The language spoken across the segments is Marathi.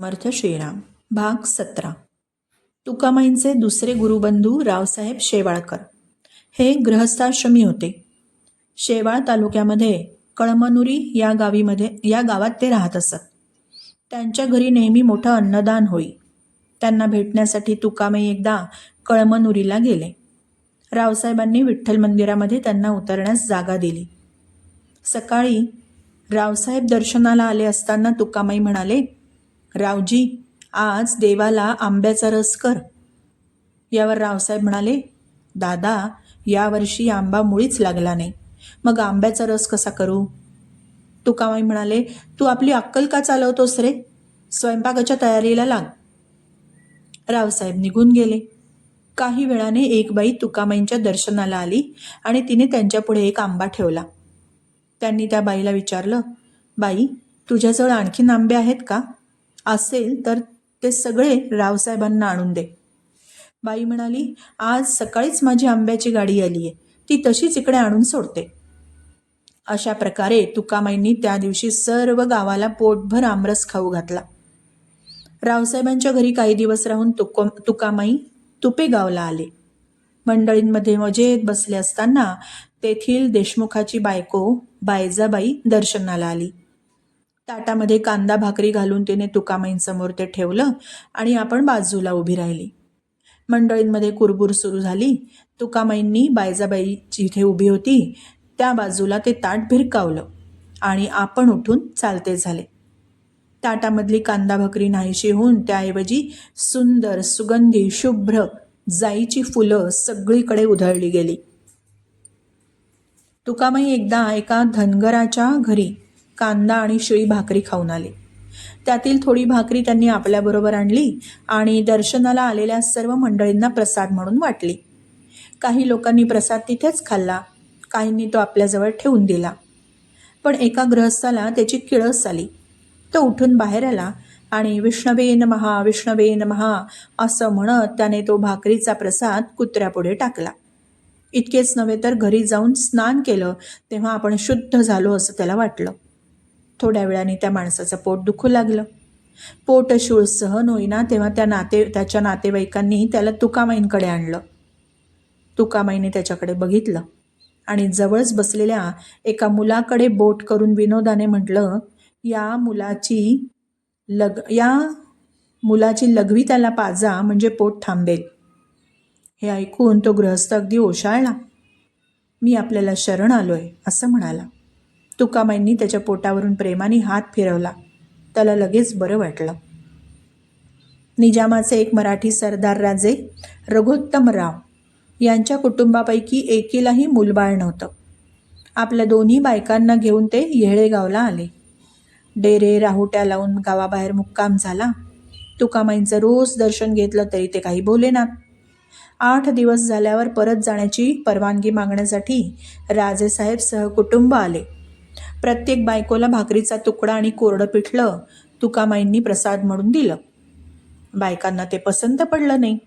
समर्थ श्रीराम. भाग सतरा. तुकामाईंचे दुसरे गुरुबंधू रावसाहेब शेवाळकर. हे गृहस्थाश्रमी होते. शेवाळ तालुक्यामध्ये कळमनुरी या गावीमध्ये या गावात ते राहत असत. त्यांच्या घरी नेहमी मोठं अन्नदान होई. त्यांना भेटण्यासाठी तुकामाई एकदा कळमनुरीला गेले. रावसाहेबांनी विठ्ठल मंदिरामध्ये त्यांना उतरण्यास जागा दिली. सकाळी रावसाहेब दर्शनाला आले असताना तुकामाई म्हणाले रावजी आज देवाला आंब्याचा रस कर. यावर रावसाहेब म्हणाले दादा यावर्षी आंबा मुळीच लागला नाही. मग आंब्याचा रस कसा करू? तुकामाई म्हणाले तू आपली अक्कल का चालवतोस रे? स्वयंपाकाच्या तयारीला लाग. रावसाहेब निघून गेले. काही वेळाने एक बाई तुकामाईंच्या दर्शनाला आली आणि तिने त्यांच्यापुढे एक आंबा ठेवला. त्यांनी त्या बाईला विचारलं बाई तुझ्याजवळ आणखीन आंबे आहेत का? असेल तर ते सगळे रावसाहेबांना आणून दे. बाई म्हणाली आज सकाळीच माझी आंब्याची गाडी आली आहे ती तशीच इकडे आणून सोडते. अशा प्रकारे तुकामाईंनी त्या दिवशी सर्व गावाला पोटभर आमरस खाऊ घातला. रावसाहेबांच्या घरी काही दिवस राहून तुको तुकामाई तुपेगावला आले. मंडळींमध्ये मजेत बसले असताना तेथील देशमुखाची बायको बायजाबाई दर्शनाला आली. ताटामध्ये कांदा भाकरी घालून तिने तुकामाईंसमोर ते ठेवलं आणि आपण बाजूला उभी राहिली. मंडळींमध्ये कुरबुर सुरू झाली. तुकामाईंनी बायजाबाई जिथे उभी होती त्या बाजूला ते ताट भिरकावलं आणि आपण उठून चालते झाले. ताटामधली कांदा भाकरी नाहीशी होऊन त्याऐवजी सुंदर सुगंधी शुभ्र जाईची फुलं सगळीकडे उधळली गेली. तुकामाई एकदा एका धनगराच्या घरी कांदा आणि शिळी भाकरी खाऊन आले. त्यातील थोडी भाकरी त्यांनी आपल्याबरोबर आणली आणि दर्शनाला आलेल्या सर्व मंडळींना प्रसाद म्हणून वाटली. काही लोकांनी प्रसाद तिथेच खाल्ला काहींनी तो आपल्याजवळ ठेवून दिला. पण एका गृहस्थाला त्याची किळस आली. तो उठून बाहेर आला आणि विष्णवेन महा विष्णवेन महा असं म्हणत त्याने तो भाकरीचा प्रसाद कुत्र्यापुढे टाकला. इतकेच नव्हे तर घरी जाऊन स्नान केलं तेव्हा आपण शुद्ध झालो असं त्याला वाटलं. थोड्या वेळाने त्या माणसाचं पोट दुखू लागलं. पोट शूळ सहन होईना तेव्हा त्या नाते त्याच्या नातेवाईकांनी त्याला तुकामाईंकडे आणलं. तुकामाईने त्याच्याकडे बघितलं आणि जवळच बसलेल्या एका मुलाकडे बोट करून विनोदाने म्हटलं या मुलाची लग या मुलाची लघवी त्याला पाजा म्हणजे पोट थांबेल. हे ऐकून तो गृहस्थ अगदी ओशाळला. मी आपल्याला शरण आलोय असं म्हणाला. तुकामाईंनी त्याच्या पोटावरून प्रेमाने हात फिरवला. त्याला लगेच बरं वाटलं. निजामाचे एक मराठी सरदार राजे रघुत्तमराव यांच्या कुटुंबापैकी एकीलाही मूलबाळ नव्हतं. आपल्या दोन्ही बायकांना घेऊन ते येळेगावला आले. डेरे राहुट्या लावून गावाबाहेर मुक्काम झाला. तुकामाईंचं रोज दर्शन घेतलं तरी ते काही बोलेनात आठ दिवस झाल्यावर परत जाण्याची परवानगी मागण्यासाठी राजेसाहेब सहकुटुंब आले. प्रत्येक बायकोला भाकरीचा तुकडा आणि कोरडं पिठलं तुकामाईंनी प्रसाद म्हणून दिलं. बायकांना ते पसंत पडलं नाही.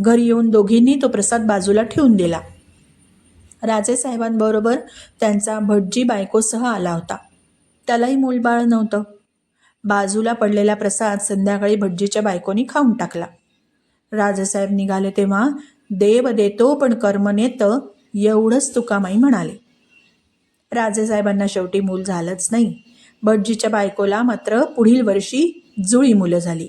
घरी येऊन दोघींनी तो प्रसाद बाजूला ठेवून दिला. राजेसाहेबांबरोबर त्यांचा भटजी बायकोसह आला होता. त्यालाही मूलबाळ नव्हतं. बाजूला पडलेला प्रसाद संध्याकाळी भटजीच्या बायकोनी खाऊन टाकला. राजेसाहेब निघाले तेव्हा देव देतो पण कर्म नेतं एवढंच तुकामाई म्हणाले. राजेसाहेबांना शेवटी मूल झालंच नाही. भटजीच्या बायकोला मात्र पुढील वर्षी जुळी मुलं झाली.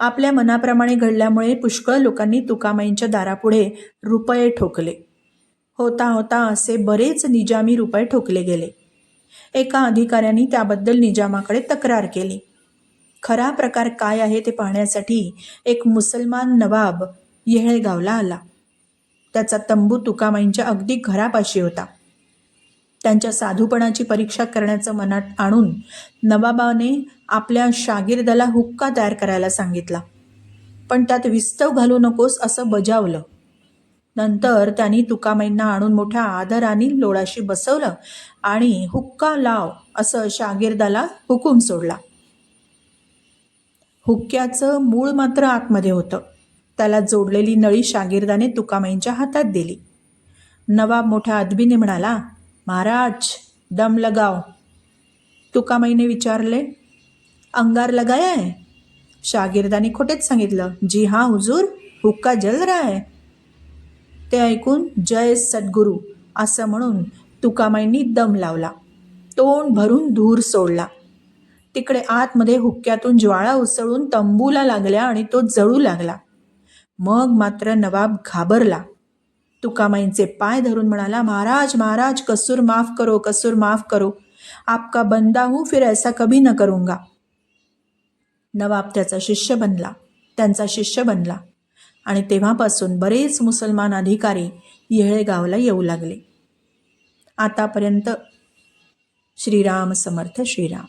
आपल्या मनाप्रमाणे घडल्यामुळे पुष्कळ लोकांनी तुकामाईंच्या दारापुढे रुपये ठोकले. होता होता असे बरेच निजामी रुपये ठोकले गेले. एका अधिकाऱ्यांनी त्याबद्दल निजामाकडे तक्रार केली. खरा प्रकार काय आहे ते पाहण्यासाठी एक मुसलमान नवाब येळेगावला आला. त्याचा तंबू तुकामाईंच्या अगदी घरापाशी होता. त्यांच्या साधूपणाची परीक्षा करण्याचं मनात आणून नवाबाने आपल्या शागिर्दाला हुक्का तयार करायला सांगितला. पण त्यात विस्तव घालू नकोस असं बजावलं. नंतर त्यांनी तुकामाईंना आणून मोठ्या आदराने लोळाशी बसवलं आणि हुक्का लाव असं शागिर्दाला हुकूम सोडला. हुक्क्याचं मूळ मात्र आतमध्ये होतं. त्याला जोडलेली नळी शागिर्दाने तुकामाईंच्या हातात दिली. नवाब मोठ्या अदबीने म्हणाला महाराज दम लगाव तुकामाईने विचारले अंगार लगाया है? शागिर्दाने खोटेच सांगितलं जी हा हुजूर हुक्का जल रहा है। ते ऐकून जय सद्गुरू असं म्हणून तुकामाईंनी दम लावला तोंड भरून धूर सोडला। तिकडे आतमध्ये हुक्क्यातून ज्वाळा उसळून तंबूला लागल्या आणि तो जळू लागला। मग मात्र नवाब घाबरला। तुकामाईंचे पाय धरून म्हणाला महाराज महाराज कसूर माफ करो कसूर माफ करो. आपका बंदा हूं फिर ऐसा कभी न करूंगा. नवाब त्याचा शिष्य बनला त्यांचा शिष्य बनला. आणि तेव्हापासून बरेच मुसलमान अधिकारी येळेगावला येऊ लागले. आतापर्यंत श्रीराम समर्थ श्रीराम.